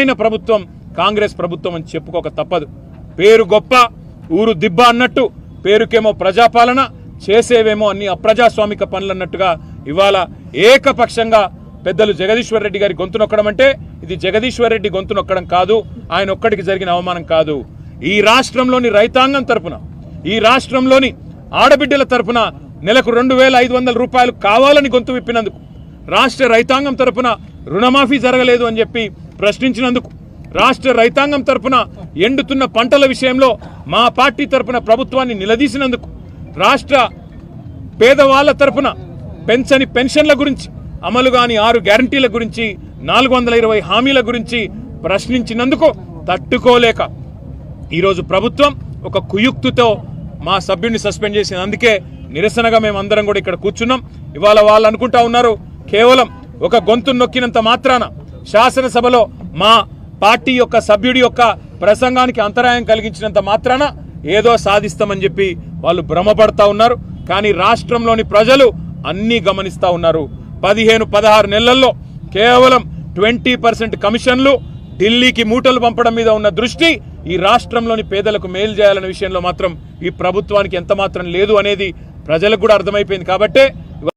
నిజమైన ప్రభుత్వం కాంగ్రెస్ ప్రభుత్వం అని చెప్పుకోక తప్పదు. పేరు గొప్ప ఊరు దిబ్బ అన్నట్టు పేరుకేమో ప్రజాపాలన చేసేవేమో అన్ని అప్రజాస్వామిక పనులు అన్నట్టుగా ఇవాళ ఏకపక్షంగా పెద్దలు జగదీశ్వర్ రెడ్డి గారి గొంతు నొక్కడం అంటే ఇది జగదీశ్వర్ రెడ్డి గొంతు నొక్కడం కాదు ఆయన ఒక్కడికి జరిగిన అవమానం కాదు. ఈ రాష్ట్రంలోని రైతాంగం తరపున ఈ రాష్ట్రంలోని ఆడబిడ్డల తరపున నెలకు రెండు వేల ఐదు వందల రూపాయలు కావాలని గొంతు విప్పినందుకు రాష్ట్ర రైతాంగం తరపున రుణమాఫీ జరగలేదు అని చెప్పి ప్రశ్నించినందుకు రాష్ట్ర రైతాంగం తరపున ఎండుతున్న పంటల విషయంలో మా పార్టీ తరపున ప్రభుత్వాన్ని నిలదీసినందుకు రాష్ట్ర పేదవాళ్ళ తరపున పెంచని పెన్షన్ల గురించి అమలు కాని ఆరు గ్యారంటీల గురించి నాలుగు వందల ఇరవై హామీల గురించి ప్రశ్నించినందుకు తట్టుకోలేక ఈరోజు ప్రభుత్వం ఒక కుయుక్తితో మా సభ్యుడిని సస్పెండ్ చేసింది. అందుకే నిరసనగా మేము అందరం కూడా ఇక్కడ కూర్చున్నాం. ఇవాళ వాళ్ళు అనుకుంటా ఉన్నారు కేవలం ఒక గొంతు నొక్కినంత మాత్రాన శాసనసభలో మా పార్టీ యొక్క సభ్యుడి యొక్క ప్రసంగానికి అంతరాయం కలిగించినంత మాత్రాన ఏదో సాధిస్తామని చెప్పి వాళ్ళు భ్రమపడతా ఉన్నారు. కానీ రాష్ట్రంలోని ప్రజలు అన్నీ గమనిస్తా ఉన్నారు. పదిహేను పదహారు నెలల్లో కేవలం ట్వంటీ పర్సెంట్ కమిషన్లు ఢిల్లీకి మూటలు పంపడం మీద ఉన్న దృష్టి ఈ రాష్ట్రంలోని పేదలకు మేలు చేయాలనే విషయంలో మాత్రం ఈ ప్రభుత్వానికి ఎంత మాత్రం లేదు అనేది ప్రజలకు కూడా అర్థమైపోయింది. కాబట్టే